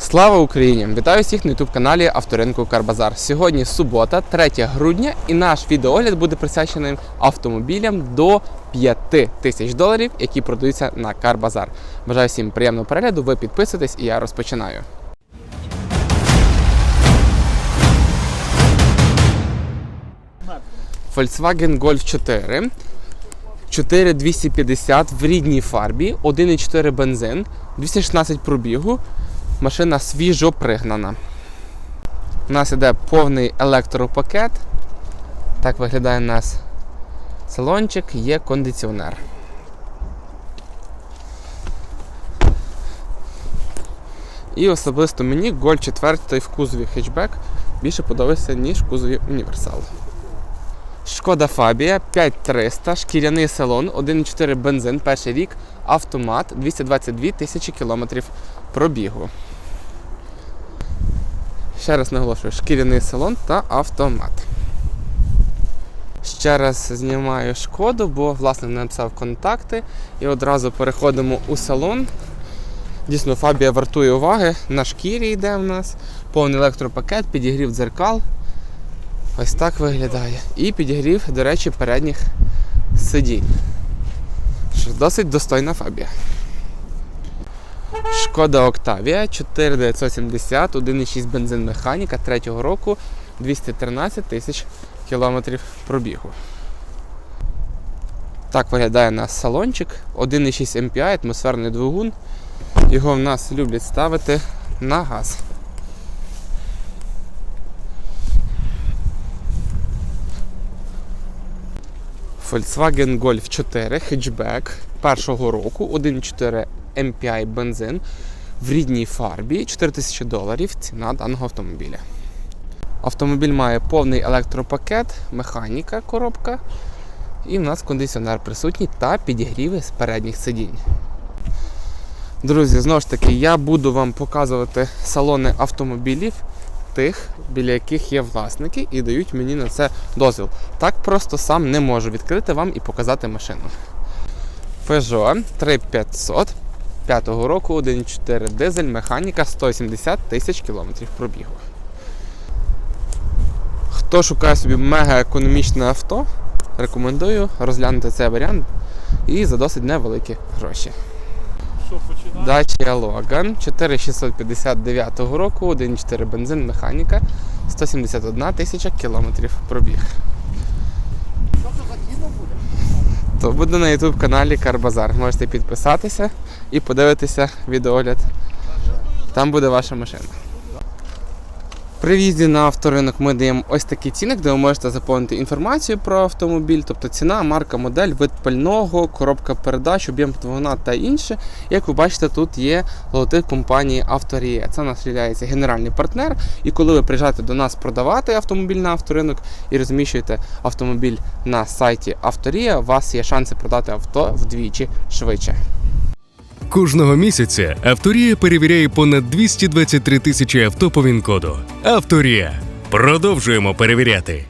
Слава Україні! Вітаю всіх на youtube каналі Авторинку Карбазар. Сьогодні субота, 3 грудня, і наш відеогляд буде присвячений автомобілям до 5 тисяч доларів, які продаються на Карбазар. Бажаю всім приємного перегляду. Ви підписуйтесь і я розпочинаю. Volkswagen Golf 4. 4250 в рідній фарбі, 1,4 бензин, 216 пробігу. Машина свіжо пригнана. У нас іде повний електропакет. Так виглядає у нас салончик, є кондиціонер. І особисто мені Golf 4 в кузові хетчбек більше подобається, ніж в кузові універсал. Шкода Фабія 5300, шкіряний салон, 1,4 бензин, перший рік, автомат, 222 тисячі кілометрів пробігу. Ще раз наголошую, шкіряний салон та автомат. Ще раз знімаю шкоду, бо власне написав контакти. І одразу переходимо у салон. Дійсно, Фабія вартує уваги. На шкірі йде в нас, повний електропакет, підігрів дзеркал. Ось так виглядає. І підігрів, до речі, передніх сидінь. Що досить достойна фабія. Шкода Октавія 4970, 1,6 бензин механіка 3-го року, 213 тисяч кілометрів пробігу. Так виглядає у нас салончик. 1,6 MPI, атмосферний двигун. Його в нас люблять ставити на газ. Volkswagen Golf 4 хетчбек першого року, 1,4 MPI бензин в рідній фарбі, 4000 доларів ціна даного автомобіля. Автомобіль має повний електропакет, механіка, коробка, і в нас кондиціонер присутній та підігріви з передніх сидінь. Друзі, знову ж таки, я буду вам показувати салони автомобілів, тих, біля яких є власники, і дають мені на це дозвіл. Так просто сам не можу відкрити вам і показати машину. Peugeot 3500 5 року, 1.4 дизель, механіка 170 тисяч кілометрів пробігу. Хто шукає собі мега економічне авто, рекомендую розглянути цей варіант і за досить невеликі гроші. Що Логан 4659 року, 1.4 бензин, механіка, 171 тисяча кілометрів пробіг. Що за кіно буде? То буде на YouTube каналі Карбазар. Можете підписатися і подивитися відеогляд. Там буде ваша машина. При в'їзді на авторинок ми даємо ось такий цінник, де ви можете заповнити інформацію про автомобіль, тобто ціна, марка, модель, вид пального, коробка передач, об'єм двигуна та інше. Як ви бачите, тут є логотип компанії Авторія. Це нас є генеральний партнер. І коли ви приїжджаєте до нас продавати автомобіль на авторинок і розміщуєте автомобіль на сайті Авторія, у вас є шанси продати авто вдвічі швидше. Кожного місяця Авторія перевіряє понад 223 тисячі авто по ВІН-коду. Авторія. Продовжуємо перевіряти.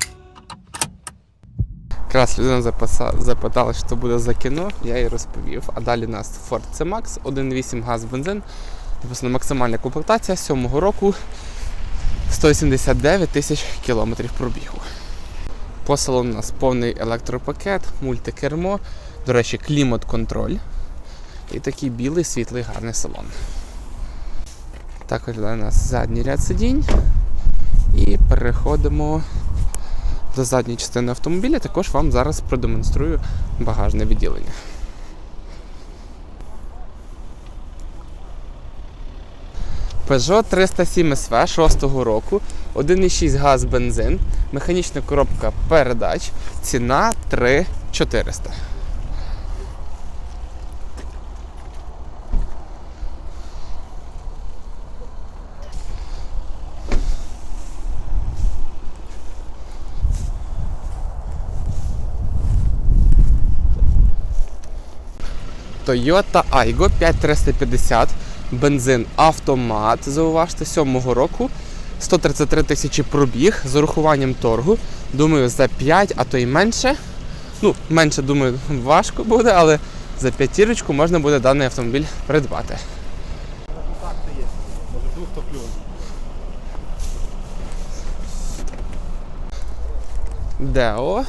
Якраз людина запитала, що буде за кіно, я їй розповів. А далі у нас Ford C-Max, 1.8 газ бензин. Написано максимальна комплектація 7 року 189 тисяч кілометрів пробігу. По у нас повний електропакет, мультикермо, до речі, клімат-контроль. І такий білий, світлий, гарний салон. Так виглядає у нас задній ряд сидінь. І переходимо до задньої частини автомобіля. Також вам зараз продемонструю багажне відділення. Peugeot 307 SV 6 року, 1,6 газ бензин, механічна коробка передач, ціна 3400. Toyota Aygo 5350, бензин автомат, зауважте, 7 року, 133 тисячі пробіг з урахуванням торгу. Думаю, за 5, а то й менше. Ну, менше, думаю, важко буде, але за п'ятірочку можна буде даний автомобіль придбати. Део.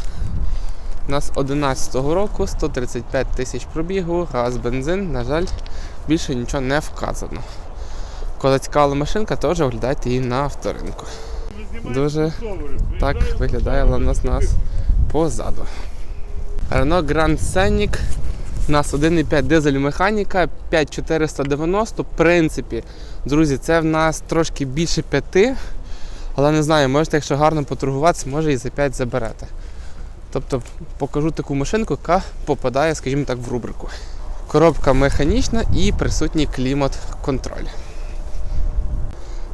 У нас 11-го року 135 тисяч пробігу, газ, бензин, на жаль, більше нічого не вказано. Коли цікава машинка, теж оглядайте її на авторинку. Дуже так виглядає у нас позаду. Renault Grand Scenic. У нас 1,5 дизель механіка, 5490. В принципі, друзі, це в нас трошки більше 5. Але не знаю, можете, якщо гарно поторгуватися, може і за 5 заберете. Тобто покажу таку машинку, яка попадає, скажімо так, в рубрику. Коробка механічна і присутній клімат-контроль.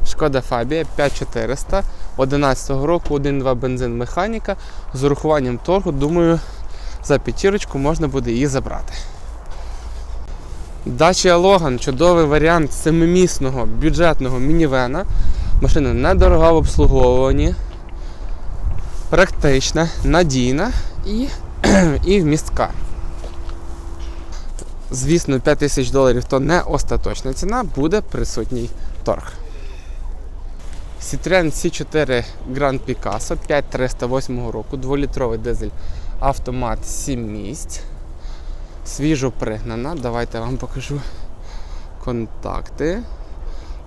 Шкода Фабія 5400 11 року 1.2 бензин механіка. З урахуванням торгу, думаю, за п'ятірочку можна буде її забрати. Dacia Logan чудовий варіант семимісного бюджетного мінівена. Машина недорога в обслуговуванні, практична, надійна і, і вмістка. Звісно, 5 тисяч доларів то не остаточна ціна, буде присутній торг. Citroen C4 Grand Picasso 5308 року, 2-літровий дизель автомат 7 місць. Свіжо пригнана. Давайте вам покажу контакти.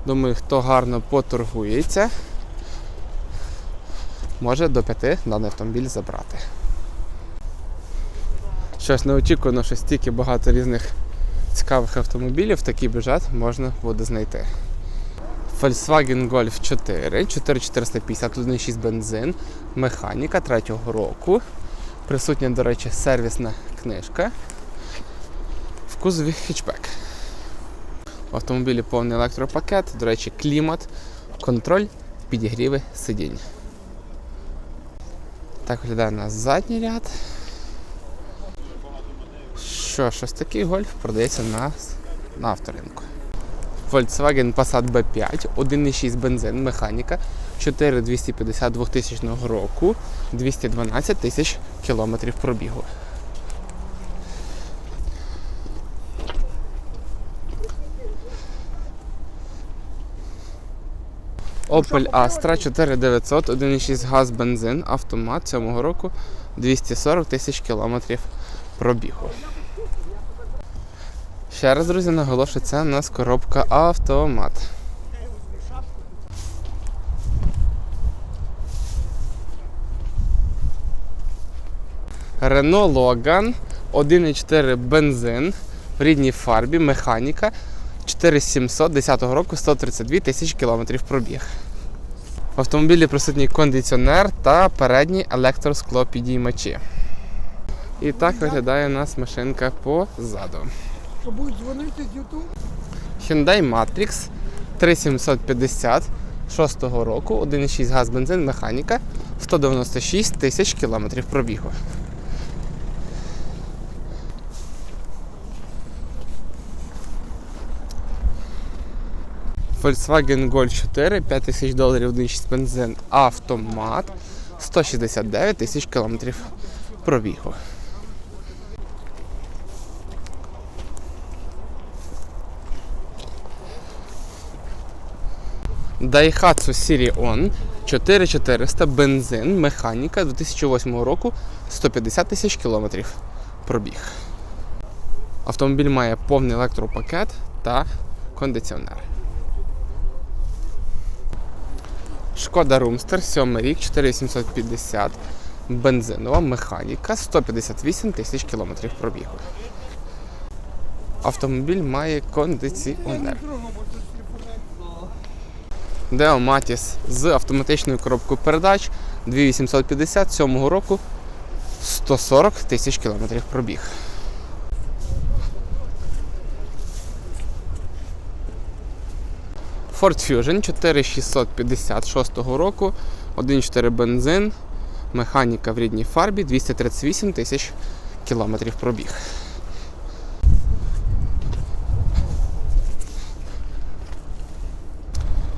Думаю, хто гарно поторгується, може до 5 даний автомобіль забрати. Щось неочікувано, що стільки багато різних цікавих автомобілів такий бюджет можна буде знайти. Volkswagen Golf 4, 4450, 1.6 бензин, механіка 3-го року. Присутня, до речі, сервісна книжка. В кузові хетчбек. В автомобілі повний електропакет, до речі, клімат, контроль, підігріви сидінь. Так виглядає у нас задній ряд. Що, щось такий гольф продається на, на авторинку. Volkswagen Passat B5, 1.6 бензин, механіка, 4250 2000 року, 212 тисяч кілометрів пробігу. Opel Astra 4900, 1.6 газ бензин, автомат 7 року, 240 тисяч кілометрів пробігу. Ще раз, друзі, наголошую, це у нас коробка автомат. Renault Logan 1.4 бензин в рідній фарбі, механіка 4700 10 року 132 тисячі кілометрів пробіг. В автомобілі присутній кондиціонер та передні електросклопідіймачі. І так виглядає у нас машинка позаду. YouTube? Hyundai Matrix 3750 6 року, 1,6 газ бензин, механіка, 196 тисяч кілометрів пробігу. Volkswagen Golf 4, 5 тисяч доларів, 1,6 бензин, автомат, 169 тисяч кілометрів пробігу. Daihatsu Sirion 4400 бензин, механіка 2008 року 150 тисяч кілометрів пробіг. Автомобіль має повний електропакет та кондиціонер. Шкода Румстер 7 рік 4850 бензинова механіка 158 тисяч кілометрів пробігу. Автомобіль має кондиціонер. Deo Matis з автоматичною коробкою передач 2850 7 року 140 тисяч кілометрів пробіг. Ford Fusion 4656 року, 1.4 бензин, механіка в рідній фарбі 238 тисяч кілометрів пробіг.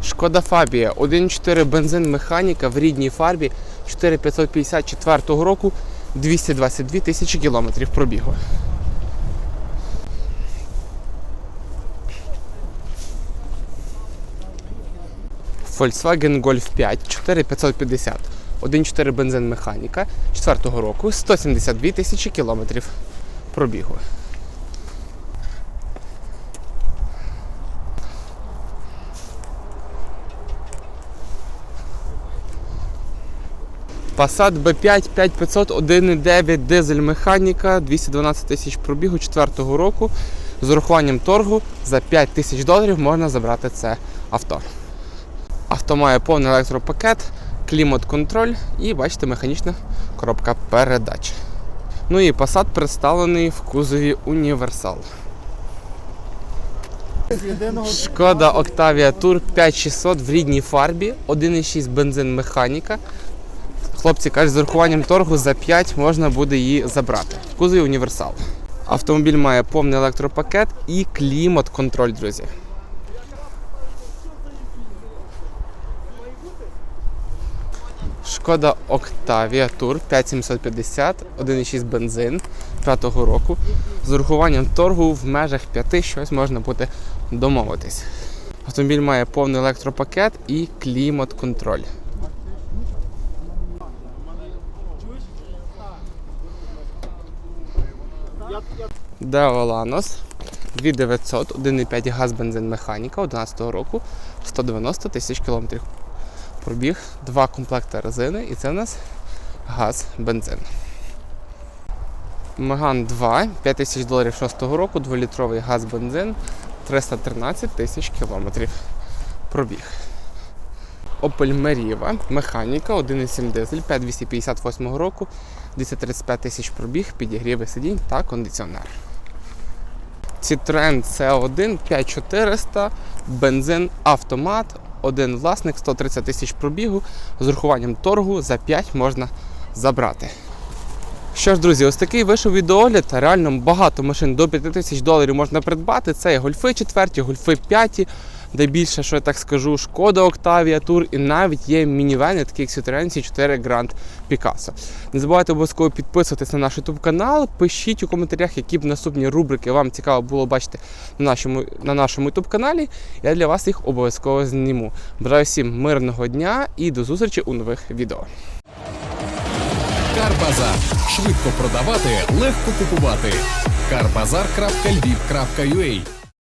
Шкода Фабія 1.4 бензин механіка в рідній фарбі 4554 року 222 тисячі кілометрів пробігу. Volkswagen Golf 5 4550. 1.4 бензин механіка 4-го року, 172 тисячі кілометрів пробігу. Passat B5 5500 1.9 дизель механіка 212 тисяч пробігу 4-го року. З урахуванням торгу за 5 тисяч доларів можна забрати це авто. Авто має повний електропакет, клімат-контроль і бачите, механічна коробка передач. Ну і Passat представлений в кузові універсал. Шкода Octavia Tour 5600 в рідній фарбі, 1.6 бензин механіка. Хлопці кажуть, з урахуванням торгу за 5 можна буде її забрати. В кузові універсал. Автомобіль має повний електропакет і клімат-контроль, друзі. Шкода Octavia Tour 5750, 1.6 бензин 5 року. З урахуванням торгу в межах 5 щось можна буде домовитись. Автомобіль має повний електропакет і клімат-контроль. Део Ланос 2900, 1,5 газ бензин механіка 11 року, 190 тисяч кілометрів. Пробіг, два комплекти резини і це у нас газ бензин. Меган 2, 5 тисяч доларів 6 року, 2-літровий газ бензин, 313 тисяч кілометрів. Пробіг. Opel Meriva, механіка, 1,7 дизель, 5258 року, 235 тисяч пробіг, підігріви сидінь та кондиціонер. Citroen C1 5400, бензин автомат, один власник, 130 тисяч пробігу, з урахуванням торгу за 5 можна забрати. Що ж, друзі, ось такий вийшов відеогляд. Реально багато машин до 5 тисяч доларів можна придбати. Це є гольфи 4, гольфи 5, де більше, що я так скажу, шкода Octavia Tour і навіть є мінівени, такі як Citroen C4 Grand Picasso. Не забувайте обов'язково підписуватись на наш YouTube канал. Пишіть у коментарях, які б наступні рубрики вам цікаво було бачити на нашому, на нашому YouTube каналі. Я для вас їх обов'язково зніму. Бажаю всім мирного дня і до зустрічі у нових відео. Карбазар. Швидко продавати, легко купувати. Карбазар.львів.ua